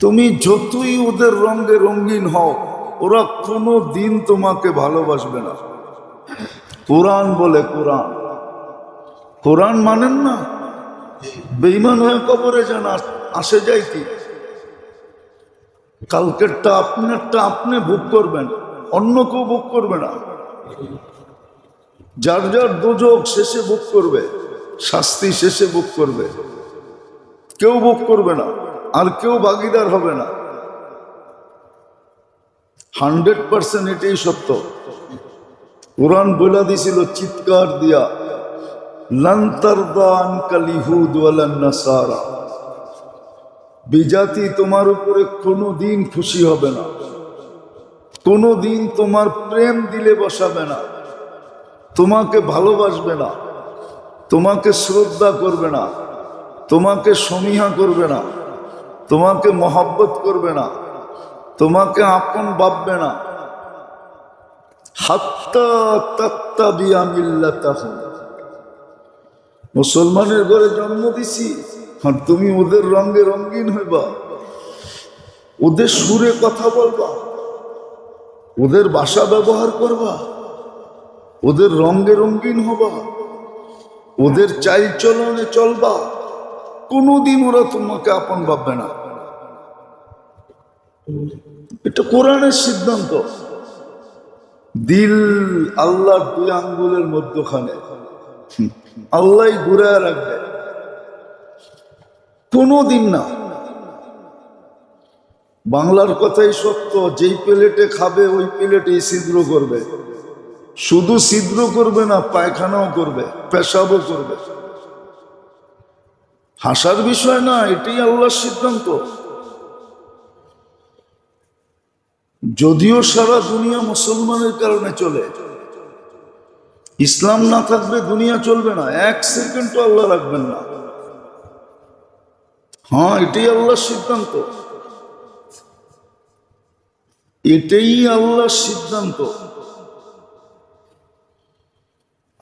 তুমি যতই ওদের রঙে রঙিন হও, ওরা কোনো দিন তোমাকে ভালোবাসবে না। কোরআন বলে কোরআন। কোরআন মানেন না? বেইমান হয়ে কবরে যান, আসে যায় কি? কালকেরটা আপনারটা আপনি ভোগ করবেন, অন্য কেউ ভোগ করবে না। যার যার দুযোগ শেষে বুক করবে, শাস্তি শেষে বুক করবে। কেউ বুক করবে না, আর কেউ ভাগিদার হবে না। হান্ড্রেড পার্সেন্ট এটাই সত্য। কোরআন বলে দিছিল চিৎকার দিয়া, লান্তারদান নাসারা। বিজাতি তোমার উপরে কোনো দিন খুশি হবে না। কোনো দিন তোমার প্রেম দিলে বসাবে না। তোমাকে ভালোবাসবে না, তোমাকে শ্রদ্ধা করবে না, তোমাকে সমীহা করবে না, তোমাকে মহাব্বত করবে না, তোমাকে আপন ভাববে না। হাত্তা তাত্তা বিয়া মিল্লাতাহুম মুসলমানের ঘরে জন্ম দিছি, আর তুমি ওদের রঙে রঙিন হইবা। ওদের সুরে কথা বলবা, ওদের ভাষা ব্যবহার করবা। ওদের রঙে রঙিন হবা। ওদের চাল চলনে চলবা। কোনোদিন ওরা তোমাকে আপন ভাববে না। এটা কোরআনের সিদ্ধান্ত। দিল আল্লাহর দুই আঙ্গুলের মধ্যখানে। আল্লাহ ঘুরায় রাখবে। কোনোদিন না। বাংলার কথাই সত্য, যেই প্লেটে খাবে, ওই প্লেটে ছিদ্র করবে। শুধু ছিদ্র করবে না, পায়খানাও করবে, পেশাবও করবে। হাসার বিষয় না, এটাই আল্লাহর সিদ্ধান্ত। যদিও সারা দুনিয়া মুসলমানের কারণে চলে, ইসলাম না থাকবে দুনিয়া চলবে না, এক সেকেন্ডও আল্লাহ রাখবেন না। হ্যাঁ এটাই আল্লাহর সিদ্ধান্ত। এটাই আল্লাহর সিদ্ধান্ত।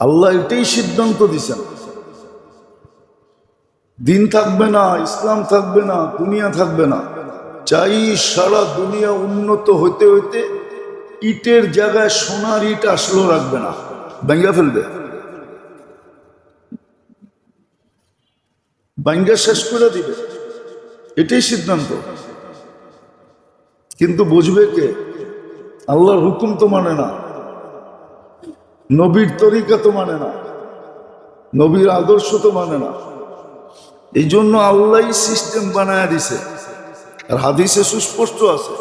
আল্লাহ এটাই সিদ্ধান্ত দিছেন। দিন থাকবে না, ইসলাম থাকবে না, দুনিয়া থাকবে না। চাই সারা দুনিয়া উন্নত হইতে হইতে ইটের জায়গায় সোনার ইট আসলেও রাখবে না। ব্যাঙ্গা ফেলবে। ব্যাঙ্গা শেষ করে দিবে। এটাই সিদ্ধান্ত। কিন্তু বুঝবে কে? আল্লাহর হুকুম তো মানে না। নবীর তরিকা তো মানে না, নবীর আদর্শ তো মানে না। এই জন্য আল্লাহ সিস্টেম বানায় দিছে। আর হাদিসে সুস্পষ্ট আছে।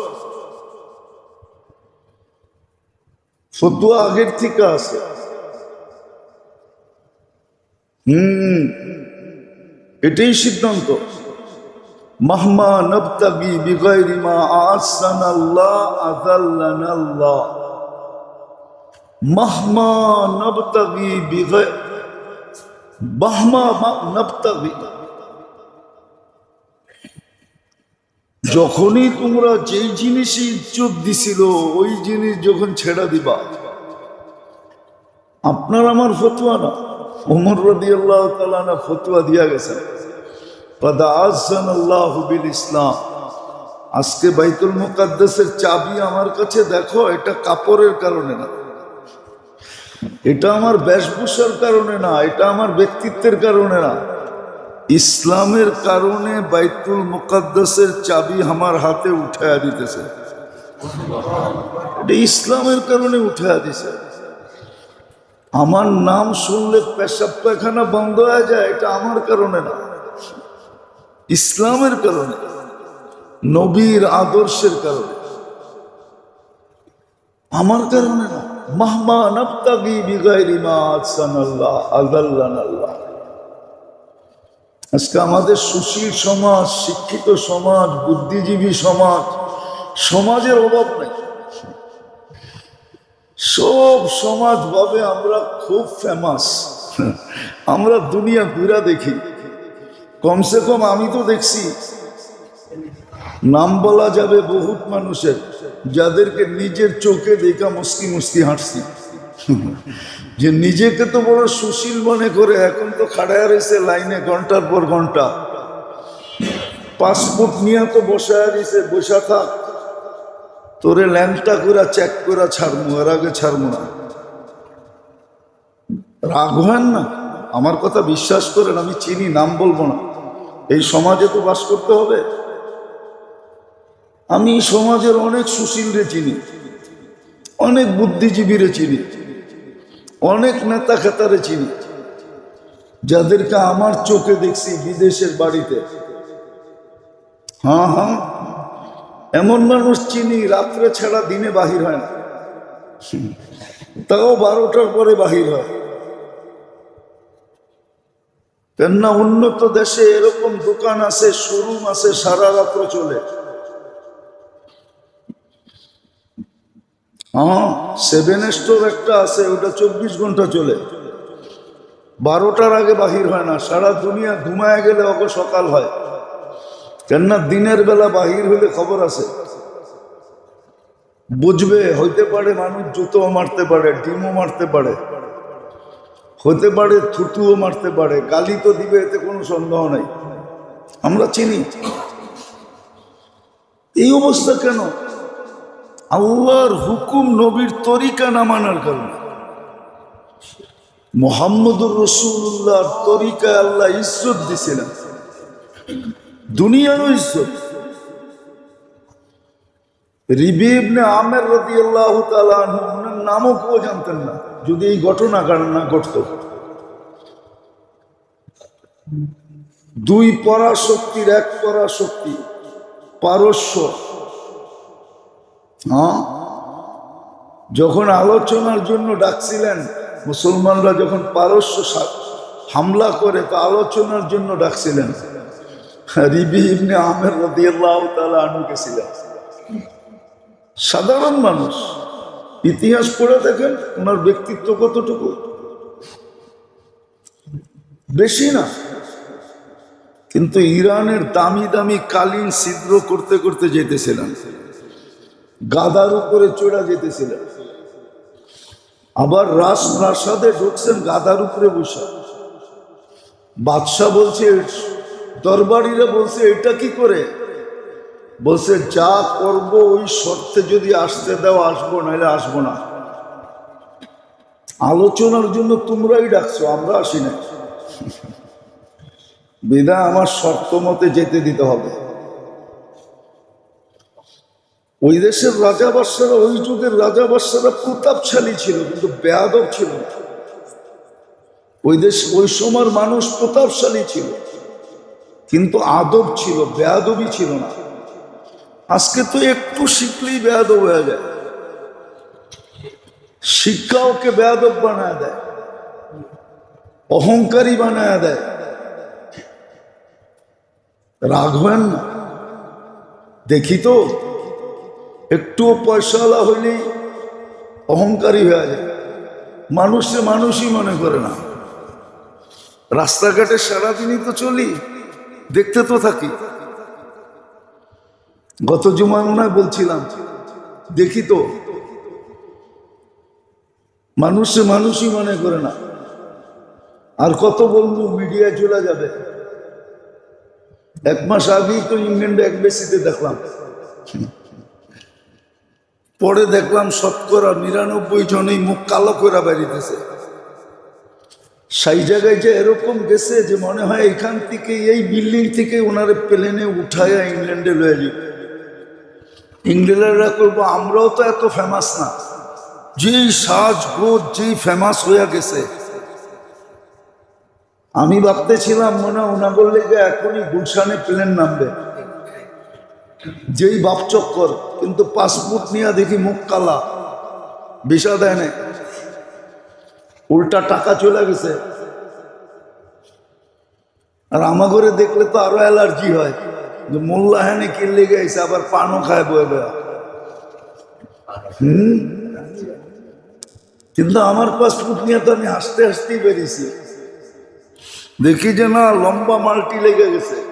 ফতুয়া আগের থেকে আছে। হুম, এটাই সিদ্ধান্ত। মাহমা নবতাগি বিগাইরি মা আসানাল্লাহ আদাল্লানাল্লাহ যখনই তোমরা যেই জিনিসই ইজ্জত দিছিল, ওই জিনিস যখন ছেড়া দিবা, আপনার আমার ফতুয়া না। ওমর রদি আল্লাহ তালা ফতুয়া দিয়া গেছে ইসলাম। আজকে বাইতুল মুকাদ্দাসের চাবি আমার কাছে দেখো, এটা কাপড়ের কারণে না। এটা আমার বেশভূষার কারণে না, এটা আমার ব্যক্তিত্বের কারণে না। ইসলামের কারণে বাইতুল মুকাদ্দাসের চাবি আমার হাতে উঠায়া দিতেছে। এটা ইসলামের কারণে উঠায়া দিছে। আমার নাম শুনলে পেশাব পায়খানা বন্ধ হয়ে যায়, এটা আমার কারণে না। ইসলামের কারণে, নবীর আদর্শের কারণে। আমার কারণে না। আল্লাহ আজকে আমাদের সুশীল সমাজ, শিক্ষিত সমাজ, বুদ্ধিজীবী সমাজ, সমাজের অভাব নেই। সব সমাজ ভাবে আমরা খুব ফেমাস আমরা দুনিয়া ঘুরা দেখি। কমসে কম আমি তো দেখছি। নাম বলা যাবে বহুত মানুষের। যাদেরকে নিজের চোখে দেখা মুস্কি মুস্কি হাঁটছি। যে নিজেকে তো বড় সুশীল মনে করে, এখন তো খাড়ায় রয়েছে লাইনে ঘণ্টার পর ঘণ্টা। পাসপোর্ট নিয়ে তো বসে রয়েছে বসা থাক। তোরে ল্যাংটা করে চেক করে ছাড়মু, এর আগে ছাড়মু না। রাগ হয় না? আমার কথা বিশ্বাস করেন, আমি চিনি, নাম বলব না। এই সমাজে তো বাস করতে হবে। আমি সমাজের অনেক সুশীলরে চিনি, অনেক বুদ্ধিজীবীরে চিনি, অনেক নেতা খেতারে চিনি, যাদেরকে আমার চোখে দেখছি বিদেশের বাড়িতে। হ্যাঁ হ্যাঁ এমন মানুষ চিনি, রাত্রে ছাড়া দিনে বাহির হয় না। তাও বারোটার পরে বাহির হয়। কেননা উন্নত দেশে এরকম দোকান আছে, শোরুম আছে, সারা রাত্র চলে। হ্যাঁ সেভেন স্টোর একটা আছে, ওটা চব্বিশ ঘণ্টা চলে। বারোটার আগে বাহির হয় না, সারা দুনিয়া ঘুমায় গেলে ওকে সকাল হয়। কেননা দিনের বেলা বাহির হইলে খবর আছে। বুঝবে, হইতে পারে মানুষ জুতোও মারতে পারে, ডিমও মারতে পারে। হতে পারে থুতুও মারতে পারে, গালি তো দিবে, এতে কোনো সন্দেহ নাই। আমরা চিনি। এই অবস্থা কেন? আল্লাহর হুকুম নবীর তরিকা না মানার কারণে। মোহাম্মদুর রসুল্লাহর তরিকায় আল্লাহ ইজ্জত দিছিলেন দুনিয়ারও ইজ্জত। রিবিবনে আমের রদি আল্লাহ ওনার নামও কেউ জানতেন না, যদি এই ঘটনা না ঘটত। দুই পরাশক্তির এক পরাশক্তি, পারস্য। হ্যাঁ? যখন আলোচনার জন্য ডাকছিলেন, মুসলমানরা যখন পারস্য হামলা করে, তো আলোচনার জন্য ডাকছিলেন। রিবি আমের তালা আনু গেছিলেন সাধারণ মানুষ, ইতিহাস পড়ে দেখেন, ওনার ব্যক্তিত্ব কতটুকু? বেশি না। কিন্তু ইরানের দামি দামি কালীন ছিদ্র করতে করতে যেতেছিলেন। গাদার উপরে চড়া যেতেছিলেন আবার রাস প্রাসাদে ঢুকছেন গাদার উপরে বসে। বাদশাহ বলছে, দরবারিরা বলছে, এটা কি করে? বলছে, যা করব ওই শর্তে যদি আসতে দাও, আসব, নাহলে আসব না। আলোচনার জন্য তোমরাই ডাকছো, আমরা আসি না বিদা আমার শর্ত মতে যেতে দিতে হবে। ওই দেশের রাজা বাদশারা ওই যুগের রাজা বাদশারা প্রতাপশালী ছিল, কিন্তু বেয়াদব ছিল ওই দেশ, ওই সময়ের মানুষ প্রতাপশালী ছিল, কিন্তু আদব ছিল বেয়াদবই ছিল না। আজকে তো একটু শিখলেই বেয়াদব হয়ে যায়। শিক্ষা ওকে বেয়াদব বানায় দেয়, অহংকারী বানায় দেয়। রাগ না। দেখি তো একটুও পয়সাওয়ালা হইলেই অহংকারী হয়ে যায়। মানুষে মানুষই মনে করে না। রাস্তাঘাটে সারাদিনই তো চলি, দেখতে তো থাকি। গত জুমায় মনে হয় বলছিলাম, দেখি তো। মানুষে মানুষই মনে করে না। আর কত বলব মিডিয়ায় চলে যাবে। এক মাস আগেই তো ইংল্যান্ডে এক বেশিতে দেখলাম। পরে দেখলাম শতকরা নিরানব্বই জনই মুখ কালো করে বেরিতেছে সেই জায়গায় যে এরকম গেছে যে মনে হয় এখান থেকে এই বিল্ডিং থেকে ওনারে প্লেনে উঠাইয়া ইংল্যান্ডে লয়ে যাবে ইংল্যান্ডেরা করব আমরাও তো এত ফেমাস না। যেই সাজ গোজ যেই ফেমাস হয়ে গেছে। আমি ভাবতেছিলাম মনে ওনাগর লেগে এখনই গুলশানে প্লেন নামবে। যেই বাপ চক্কর, কিন্তু পাসপোর্ট নিয়ে দেখি মুখ কালা। বিষা দেয় না উল্টা টাকা চলে গেছে। আর আমাগরে দেখলে তো আরও অ্যালার্জি হয়। যে মোল্লা মোল্লাহানে কিনলে গেছে আবার পানও খায় বয়ে দেওয়া হুম? কিন্তু আমার পাসপোর্ট নিয়ে তো আমি হাসতে হাসতেই বেরিয়েছি। দেখি যে না, লম্বা মালটি লেগে গেছে।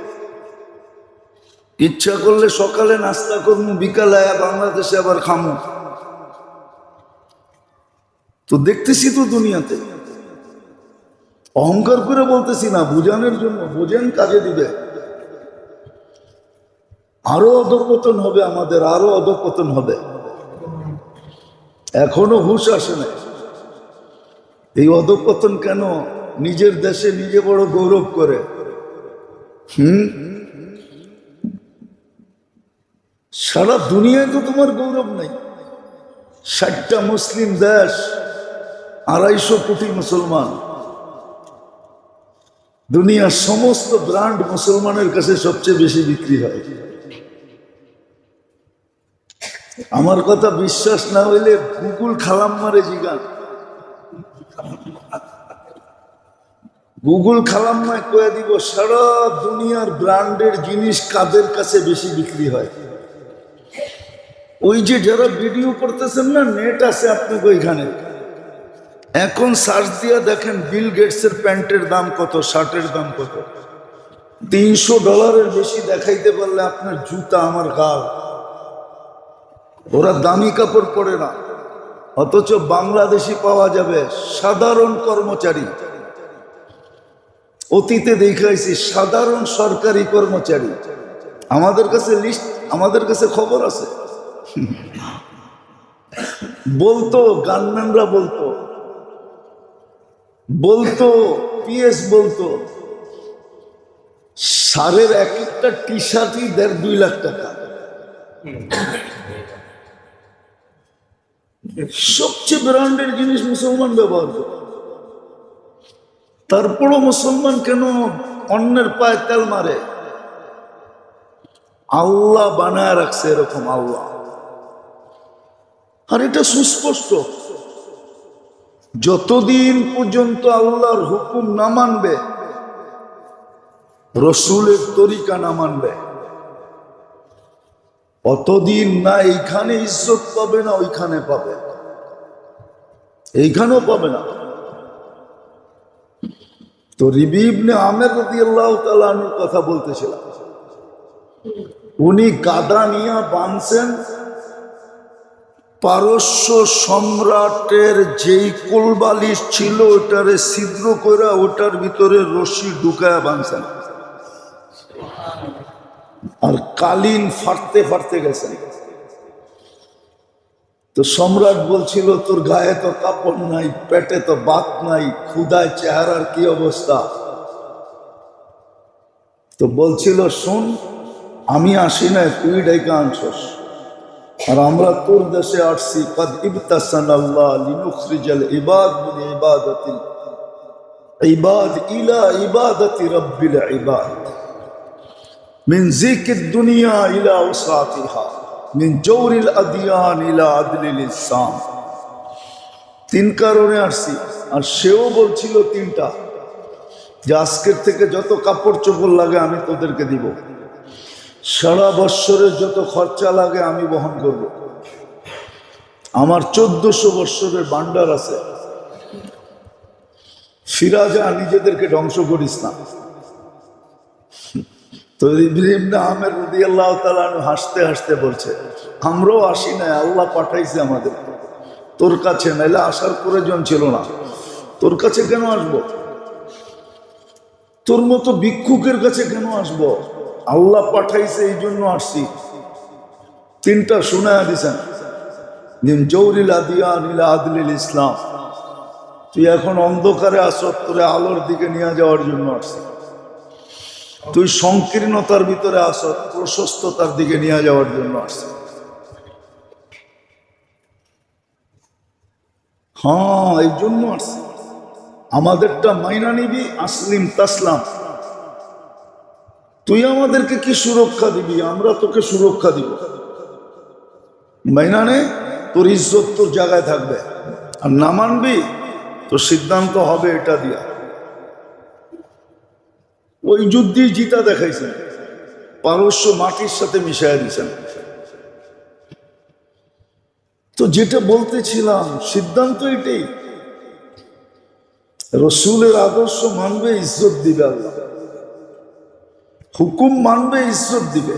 ইচ্ছা করলে সকালে নাস্তা করব বিকালে আয়া বাংলাদেশে আবার খামো। তো দেখতেছি তো দুনিয়াতে। অহংকার করে বলতেছি না, বুঝানোর জন্য, বোঝেন কাজে দিবে। আরও অধপতন হবে আমাদের, আরও অধপতন হবে। এখনও হুশ আসে না এই অধপতন কেন? নিজের দেশে নিজে বড় গৌরব করে। হুম? সারা দুনিয়ায় তো তোমার গৌরব নাই। ষাটটা মুসলিম দেশ, আড়াইশো কোটি মুসলমান। দুনিয়ার সমস্ত ব্র্যান্ড মুসলমানের কাছে সবচেয়ে বেশি বিক্রি হয়। আমার কথা বিশ্বাস না হইলে গুগল খালাম মারে জিগান। গুগল খালাম মায় কয়ে দিব, সারা দুনিয়ার ব্র্যান্ডের জিনিস কাদের কাছে বেশি বিক্রি হয়? ওই যে যারা ভিডিও করতেছেন না, নেট আছে আপনাকে ওইখানে। এখন সার্চ দিয়া দেখেন বিল গেটসের প্যান্টের দাম কত, শার্টের দাম কত। তিনশো ডলারের বেশি দেখাইতে পারলে আপনার জুতা আমার গাল। ওরা দামি কাপড় পরে না। অথচ বাংলাদেশি পাওয়া যাবে সাধারণ কর্মচারী। অতীতে দেখাইছি সাধারণ সরকারি কর্মচারী। আমাদের কাছে লিস্ট আমাদের কাছে খবর আছে। বলতো গানম্যানরা বলতো। বলতো পিএস বলতো, সারের এক একটা টি শার্টই দেড় দুই লাখ টাকা। সবচেয়ে ব্র্যান্ডের জিনিস মুসলমান ব্যবহার করে। তারপরও মুসলমান কেন অন্যের পায়ে তেল মারে? আল্লাহ বানায় রাখছে এরকম আল্লাহ। আর এটা সুস্পষ্ট। যতদিন পর্যন্ত আল্লাহর হুকুম না মানবে, রসুলের তরিকা না মানবে, অতদিন না এইখানে ইজ্জত পাবে না ওইখানে পাবে। এইখানেও পাবে না। তো রিবিবনে আমের রদি আল্লাহ তালুর কথা বলতেছিলাম। উনি গাদা নিয়ে বাঁধছেন পারস্য সম্রাটের যেই কোলবালিশ ছিল ওটারে ছিদ্র করে ওটার ভিতরে রশি ঢুকায় বাঁধছেন আর কালীন ফাটতে ফাটতে গেছেন। তো সম্রাট বলছিল, তোর গায়ে তো কাপড় নাই, পেটে তো বাত নাই ক্ষুদায় চেহারার কি অবস্থা? তো বলছিল, শোন, আমি আসি না তুই ডেকে আনছস। আর আমরা তোর দেশে আসছি, কদ ইবতাসান আল্লাহ লিনুখরিজাল ইবাদ মিন ইবাদাতিল ইবাদ ইলা ইবাদতি রব্বিল ইবাদ। মিন যিকির দুনিয়া ইলা উসাতিহা মিন জৌরিল আদিয়ান ইলা আদলিল ইসলাম তিন কারণে আসছি, আর সেও বলছিল তিনটা। যে আজকের থেকে যত কাপড় চোপড় লাগে আমি তোদেরকে দিব। সারা বৎসরের যত খরচা লাগে আমি বহন করব। আমার চোদ্দশো বৎসরের বান্ডার আছে। ফিরা যা নিজেদেরকে ধ্বংস করিস না। তো ইব্রাহিম না আহমেদ রদি আল্লাহ হাসতে হাসতে বলছে, আমরাও আসি না আল্লাহ পাঠাইছে আমাদের। তোর কাছে নাইলে আসার প্রয়োজন ছিল না। তোর কাছে কেন আসব? তোর মতো ভিক্ষুকের কাছে কেন আসব? আল্লাহ পাঠাইছে, এই জন্য আসছি। তিনটা শোনায় দিছেন। আদলিল ইসলাম। তুই এখন অন্ধকারে আসত তোরে আলোর দিকে নিয়ে যাওয়ার জন্য আসছি। তুই সংকীর্ণতার ভিতরে আস প্রশস্ততার দিকে নিয়ে যাওয়ার জন্য আসছে। হ্যাঁ এই জন্য আসছি। আমাদেরটা মাইনা নিবি, আসলিম, তাসলাম। তুই আমাদেরকে কি সুরক্ষা দিবি? আমরা তোকে সুরক্ষা দিব। মাইনা নে তোর ইজ্জত তোর জায়গায় থাকবে। আর না মানবি, তোর সিদ্ধান্ত হবে এটা দিয়া। ওই যুদ্ধেই জিতা দেখাইছেন। পারস্য মাটির সাথে মিশাই দিয়েছেন তো যেটা বলতেছিলাম, সিদ্ধান্ত এটাই। রসুলের আদর্শ মানবে, ইজ্জত দিবে আল্লাহ। হুকুম মানবে ইজ্জত দিবে